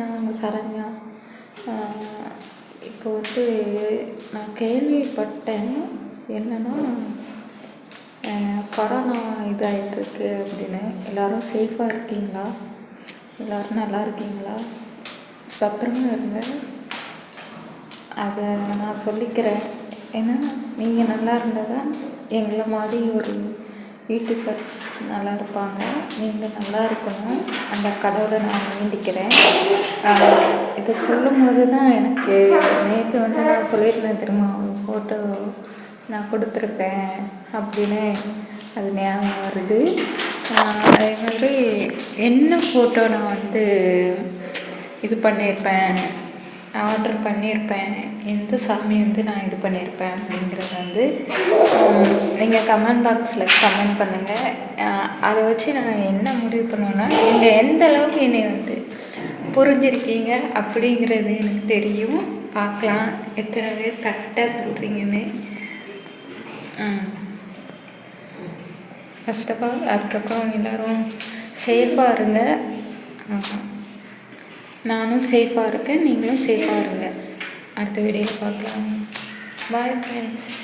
நான் உங்கள் சரண்யா? இப்போ வந்து நான் கேள்விப்பட்டேன். என்னென்னா கொரோனா இதாகிட்டுருக்கு அப்படின்னு. எல்லோரும் சேஃபாக இருக்கீங்களா? எல்லோரும் நல்லா இருக்கீங்களா? பத்திரமா இருங்க. அதை நான் சொல்லிக்கிறேன். ஏன்னா நீங்கள் நல்லா இருந்தால் தான் எங்களை மாதிரி ஒரு வீட்டுக்கார் நல்லா இருப்பாங்க. நீங்கள் நல்லா இருக்கணும். அந்த கடவுளை நான் வேண்டிக்கிறேன் இதை சொல்லும் போது தான் எனக்கு நேற்று வந்து நான் சொல்லியிருந்தேன் தெரியுமா? ஃபோட்டோ நான் கொடுத்துருப்பேன் அப்படின்னு. அது ஞாபகம் வருது. அதே மாதிரி என்ன ஃபோட்டோ நான் வந்து இது பண்ணியிருப்பேன்? ஆர்டர் பண்ணியிருப்பேன். எந்த சாமி வந்து நான் இது பண்ணியிருப்பேன் அப்படிங்கிறத வந்து நீங்கள் கமெண்ட் பாக்ஸில் கமெண்ட் பண்ணுங்கள் அதை வச்சு நான் என்ன முடிவு பண்ணுவேன்னா நீங்கள் எந்த அளவுக்கு என்னை வந்து புரிஞ்சிருக்கீங்க அப்படிங்கிறது எனக்கு தெரியும். பார்க்கலாம். எத்தனை பேர் கரெக்டாக சொல்கிறீங்கன்னு ஃபஸ்ட் ஆஃப் ஆல் அதுக்கப்புறம் எல்லோரும் சேஃபாக இருங்க. நானும் சேஃபாக இருக்கேன் நீங்களும் சேஃபாக இருங்க. அடுத்த வீடியோவில் பார்க்கலாம். Bye friends